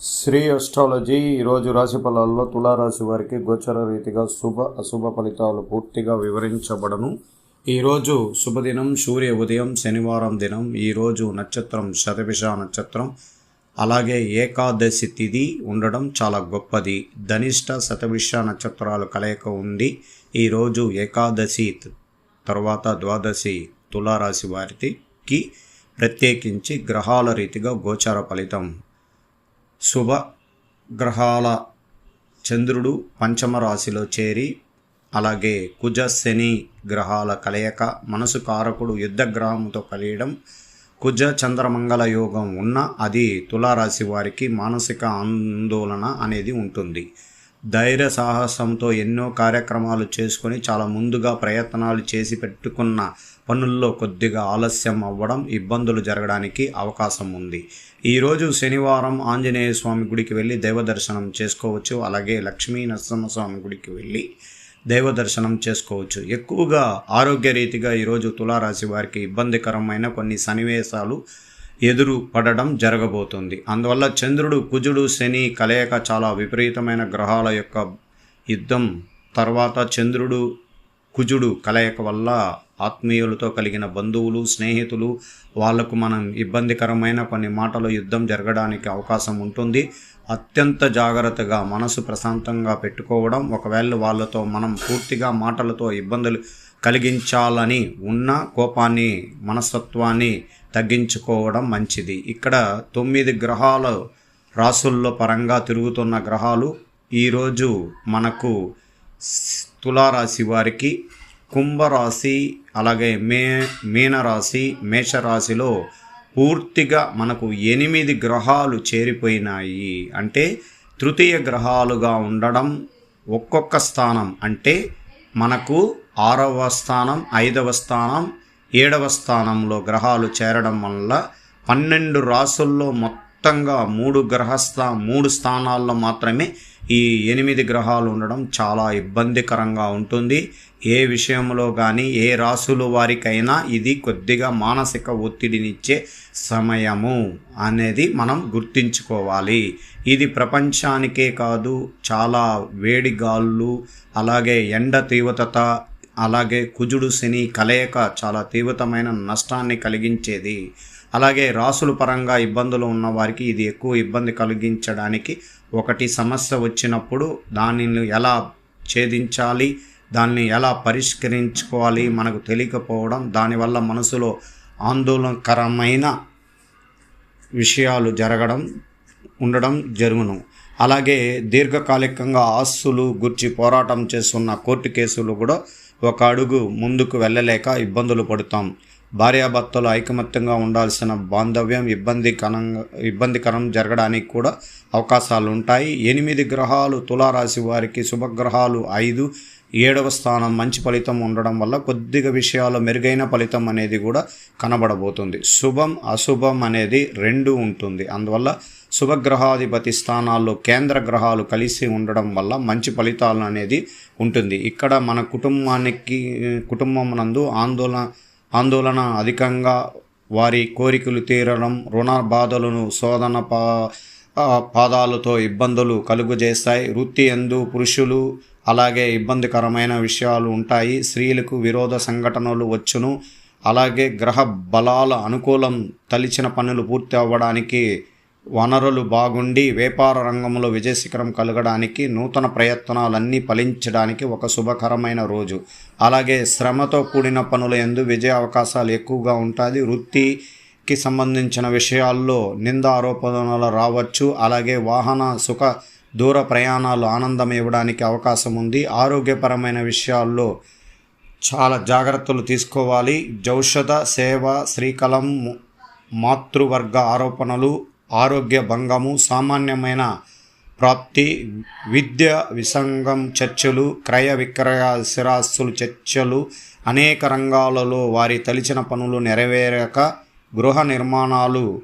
Shri astrology ఈరోజు రాశి ఫలాల్లో తులారాశి వారికి గోచర రీతిగా శుభ అశుభ ఫలితాలు పూర్తిగా వివరించబడను. ఈరోజు శుభదినం సూర్య ఉదయం శనివారం దినం ఈరోజు నక్షత్రం శతభిష నక్షత్రం అలాగే ఏకాదశి తిథి ఉండడం చాలా గొప్పది. ధనిష్ట శతభిష నక్షత్రాలు కలయిక ఉంది. ఈరోజు ఏకాదశి తర్వాత ద్వాదశి తులారాశి వారికి ప్రత్యేకించి గ్రహాల రీతిగా గోచర ఫలితం శుభ గ్రహాల చంద్రుడు పంచమ రాశిలో చేరి అలాగే కుజ శని గ్రహాల కలయిక మనసు కారకుడు యుద్ధ గ్రహంతో కలియడం కుజ చంద్రమంగళ యోగం ఉన్న అది తులారాశి వారికి మానసిక ఆందోళన అనేది ఉంటుంది. ధైర్య సాహసంతో ఎన్నో కార్యక్రమాలు చేసుకొని చాలా ముందుగా ప్రయత్నాలు చేసి పెట్టుకున్న పనుల్లో కొద్దిగా ఆలస్యం అవ్వడం ఇబ్బందులు జరగడానికి అవకాశం ఉంది. ఈరోజు శనివారం ఆంజనేయ స్వామి గుడికి వెళ్ళి దైవదర్శనం చేసుకోవచ్చు. అలాగే లక్ష్మీ నరసింహస్వామి గుడికి వెళ్ళి దైవదర్శనం చేసుకోవచ్చు. ఎక్కువగా ఆరోగ్య రీతిగా ఈరోజు తులారాశి వారికి ఇబ్బందికరమైన కొన్ని సన్నివేశాలు ఎదురు పడడం జరగబోతుంది. అందువల్ల చంద్రుడు కుజుడు శని కలయిక చాలా విపరీతమైన గ్రహాల యొక్క యుద్ధం. తర్వాత చంద్రుడు కుజుడు కలయిక వల్ల ఆత్మీయులతో కలిగిన బంధువులు స్నేహితులు వాళ్ళకు మనం ఇబ్బందికరమైన కొన్ని మాటలు యుద్ధం జరగడానికి అవకాశం ఉంటుంది. అత్యంత జాగ్రత్తగా మనసు ప్రశాంతంగా పెట్టుకోవడం ఒకవేళ వాళ్ళతో మనం పూర్తిగా మాటలతో ఇబ్బందులు కలిగించాలని ఉన్న కోపాన్ని మనస్తత్వాన్ని తగ్గించుకోవడం మంచిది. ఇక్కడ తొమ్మిది గ్రహాలు రాసుల్లో పరంగా తిరుగుతున్న గ్రహాలు ఈరోజు మనకు తులారాశి వారికి కుంభరాశి అలాగే మే మీనరాశి మేషరాశిలో పూర్తిగా మనకు ఎనిమిది గ్రహాలు చేరిపోయినాయి. అంటే తృతీయ గ్రహాలుగా ఉండడం ఒక్కొక్క స్థానం. అంటే మనకు ఆరవ స్థానం ఐదవ స్థానం ఏడవ స్థానంలో గ్రహాలు చేరడం వల్ల పన్నెండు రాసుల్లో మొత్తంగా మూడు గ్రహస్థా మూడు స్థానాల్లో మాత్రమే ఈ ఎనిమిది గ్రహాలు ఉండడం చాలా ఇబ్బందికరంగా ఉంటుంది. ఏ విషయంలో కానీ ఏ రాసుల వారికైనా ఇది కొద్దిగా మానసిక ఒత్తిడినిచ్చే సమయము అనేది మనం గుర్తించుకోవాలి. ఇది ప్రపంచానికే కాదు చాలా వేడి గాళ్ళు అలాగే ఎండ తీవ్రత అలాగే కుజుడు శని కలయిక చాలా తీవ్రతమైన నష్టాన్ని కలిగించేది. అలాగే రాసుల పరంగా ఇబ్బందులు ఉన్న వారికి ఇది ఎక్కువ ఇబ్బంది కలిగించడానికి ఒకటి సమస్య వచ్చినప్పుడు దానిని ఎలా ఛేదించాలి దాన్ని ఎలా పరిష్కరించుకోవాలి మనకు తెలియకపోవడం దానివల్ల మనసులో ఆందోళనకరమైన విషయాలు జరగడం ఉండడం జరుగును. అలాగే దీర్ఘకాలికంగా ఆస్తులు గుర్చి పోరాటం చేస్తున్న కోర్టు కేసులు కూడా ఒక అడుగు ముందుకు వెళ్ళలేక ఇబ్బందులు పడుతాం. భార్యాభర్తలు ఐకమత్యంగా ఉండాల్సిన బాంధవ్యం ఇబ్బందికరంగా ఇబ్బందికరం జరగడానికి కూడా అవకాశాలు ఉంటాయి ఎనిమిది గ్రహాలు తులారాశి వారికి శుభగ్రహాలు ఐదు. ఏడవ స్థానం మంచి ఫలితం ఉండడం వల్ల కొద్దిగా విషయాలు మెరుగైన ఫలితం అనేది కూడా కనబడబోతుంది. శుభం అశుభం అనేది రెండు ఉంటుంది. అందువల్ల శుభగ్రహాధిపతి స్థానాల్లో కేంద్ర గ్రహాలు కలిసి ఉండడం వల్ల మంచి ఫలితాలు అనేది ఉంటుంది. ఇక్కడ మన కుటుంబానికి కుటుంబం నందు ఆందోళన ఆందోళన అధికంగా వారి కోరికలు తీరడం రుణ బాధలను శోధన పా పాదాలతో ఇబ్బందులు కలుగజేస్తాయి. వృత్తి ఎందు పురుషులు అలాగే ఇబ్బందికరమైన విషయాలు ఉంటాయి. స్త్రీలకు విరోధ సంఘటనలు వచ్చును. అలాగే గ్రహ బలాల అనుకూలం తలిచిన పనులు పూర్తి అవ్వడానికి వనరులు బాగుండి వ్యాపార రంగంలో విజయశిఖరం కలగడానికి నూతన ప్రయత్నాలన్నీ ఫలించడానికి ఒక శుభకరమైన రోజు. అలాగే శ్రమతో కూడిన పనుల ఎందు విజయ అవకాశాలు ఎక్కువగా ఉంటుంది. వృత్తికి సంబంధించిన విషయాల్లో నింద ఆరోపణలు రావచ్చు. అలాగే వాహన సుఖ దూర ప్రయాణాలు ఆనందం ఇవ్వడానికి అవకాశం ఉంది. ఆరోగ్యపరమైన విషయాల్లో చాలా జాగ్రత్తలు తీసుకోవాలి. జౌషధ సేవ శ్రీకలం మాతృవర్గ ఆరోపణలు ఆరోగ్య భంగము సామాన్యమైన ప్రాప్తి విద్య విసంగం చర్చలు క్రయ విక్రయ స్థిరాస్తులు చర్చలు అనేక రంగాలలో వారి తలిచిన పనులు నెరవేరక గృహ నిర్మాణాలు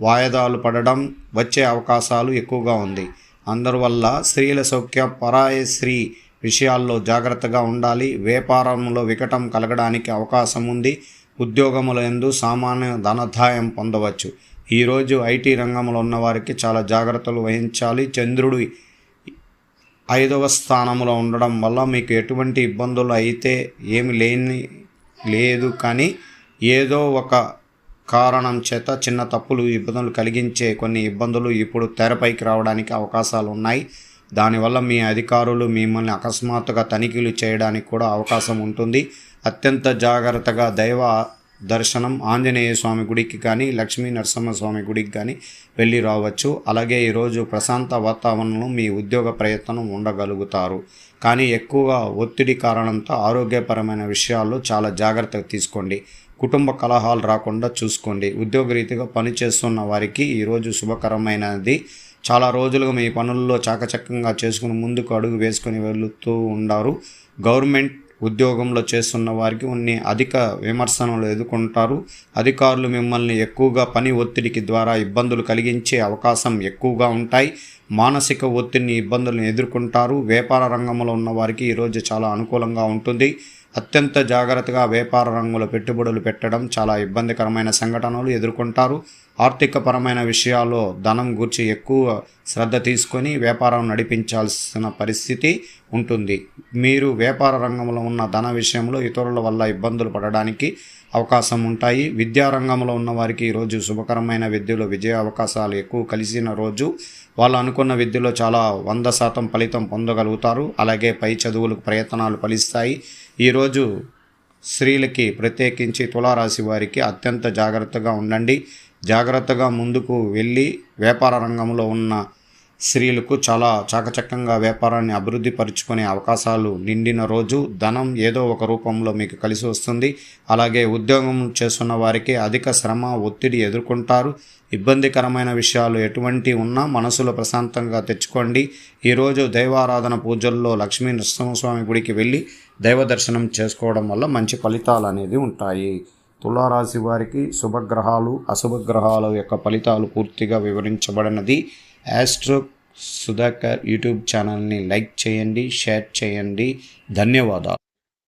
వాయిదాలు పడడం వచ్చే అవకాశాలు ఎక్కువగా ఉంది. అందువల్ల స్త్రీల సౌఖ్య పరాయ స్త్రీ విషయాల్లో జాగ్రత్తగా ఉండాలి. వ్యాపారంలో వికటం కలగడానికి అవకాశం ఉంది. ఉద్యోగముల ఎందు సామాన్య ధనదాయం పొందవచ్చు. ఈరోజు ఐటీ రంగంలో ఉన్నవారికి చాలా జాగ్రత్తలు వహించాలి. చంద్రుడు ఐదవ స్థానంలో ఉండడం వల్ల మీకు ఎటువంటి ఇబ్బందులు అయితే ఏమి లేని లేదు. కానీ ఏదో ఒక కారణం చేత చిన్న తప్పులు ఇబ్బందులు కలిగించే కొన్ని ఇబ్బందులు ఇప్పుడు తెరపైకి రావడానికి అవకాశాలు ఉన్నాయి. దానివల్ల మీ అధికారులు మిమ్మల్ని అకస్మాత్తుగా తనిఖీలు చేయడానికి కూడా అవకాశం ఉంటుంది. అత్యంత జాగ్రత్తగా దైవ దర్శనం ఆంజనేయ స్వామి గుడికి కానీ లక్ష్మీ నరసింహస్వామి గుడికి కానీ వెళ్ళి రావచ్చు. అలాగే ఈరోజు ప్రశాంత వాతావరణంలో మీ ఉద్యోగ ప్రయత్నం ఉండగలుగుతారు. కానీ ఎక్కువగా ఒత్తిడి కారణంతో ఆరోగ్యపరమైన విషయాల్లో చాలా జాగ్రత్తగా తీసుకోండి. కుటుంబ కలహాలు రాకుండా చూసుకోండి. ఉద్యోగరీతిగా పనిచేస్తున్న వారికి ఈరోజు శుభకరమైనది. చాలా రోజులుగా మీ పనుల్లో చాకచక్యంగా చేసుకుని ముందుకు అడుగు వేసుకుని వెళుతూ ఉండారు. గవర్నమెంట్ ఉద్యోగంలో చేస్తున్న వారికి కొన్ని అధిక విమర్శనలు ఎదుర్కొంటారు. అధికారులు మిమ్మల్ని ఎక్కువగా పని ఒత్తిడికి ద్వారా ఇబ్బందులు కలిగించే అవకాశం ఎక్కువగా ఉంటాయి. మానసిక ఒత్తిడిని ఇబ్బందులను ఎదుర్కొంటారు. వ్యాపార రంగంలో ఉన్న వారికి ఈరోజు చాలా అనుకూలంగా ఉంటుంది. అత్యంత జాగ్రత్తగా వ్యాపార రంగంలో పెట్టుబడులు పెట్టడం చాలా ఇబ్బందికరమైన సంఘటనలు ఎదుర్కొంటారు. ఆర్థికపరమైన విషయాల్లో ధనం గురించి ఎక్కువ శ్రద్ధ తీసుకొని వ్యాపారం నడిపించాల్సిన పరిస్థితి ఉంటుంది. మీరు వ్యాపార రంగంలో ఉన్న ధన విషయంలో ఇతరుల వల్ల ఇబ్బందులు పడడానికి అవకాశం ఉంటాయి. విద్యారంగంలో ఉన్నవారికి ఉన్న వారికి ఈరోజు శుభకరమైన విద్యలో విజయ అవకాశాలు ఎక్కువ కలిసిన రోజు వాళ్ళు అనుకున్న విద్యలో చాలా వంద శాతం ఫలితం పొందగలుగుతారు. అలాగే పై చదువులకు ప్రయత్నాలు ఫలిస్తాయి. ఈరోజు స్త్రీలకి ప్రత్యేకించి తులారాశి వారికి అత్యంత జాగ్రత్తగా ఉండండి. జాగ్రత్తగా ముందుకు వెళ్ళి వ్యాపార రంగంలో ఉన్న స్త్రీలకు చాలా చాకచక్యంగా వ్యాపారాన్ని అభివృద్ధి పరుచుకునే అవకాశాలు నిండిన రోజు ధనం ఏదో ఒక రూపంలో మీకు కలిసి వస్తుంది. అలాగే ఉద్యోగం చేస్తున్న వారికి అధిక శ్రమ ఒత్తిడి ఎదుర్కొంటారు. ఇబ్బందికరమైన విషయాలు ఎటువంటి ఉన్నా మనసులో ప్రశాంతంగా తెచ్చుకోండి. ఈరోజు దైవారాధన పూజల్లో లక్ష్మీ నరసింహస్వామి గుడికి వెళ్ళి దైవ దర్శనం చేసుకోవడం వల్ల మంచి ఫలితాలు అనేది ఉంటాయి. తులారాశి వారికి శుభగ్రహాలు అశుభగ్రహాల యొక్క ఫలితాలు పూర్తిగా వివరించబడినది. యాస్ట్రో సుధాకర్ యూట్యూబ్ ఛానల్ని లైక్ చేయండి షేర్ చేయండి. ధన్యవాదాలు.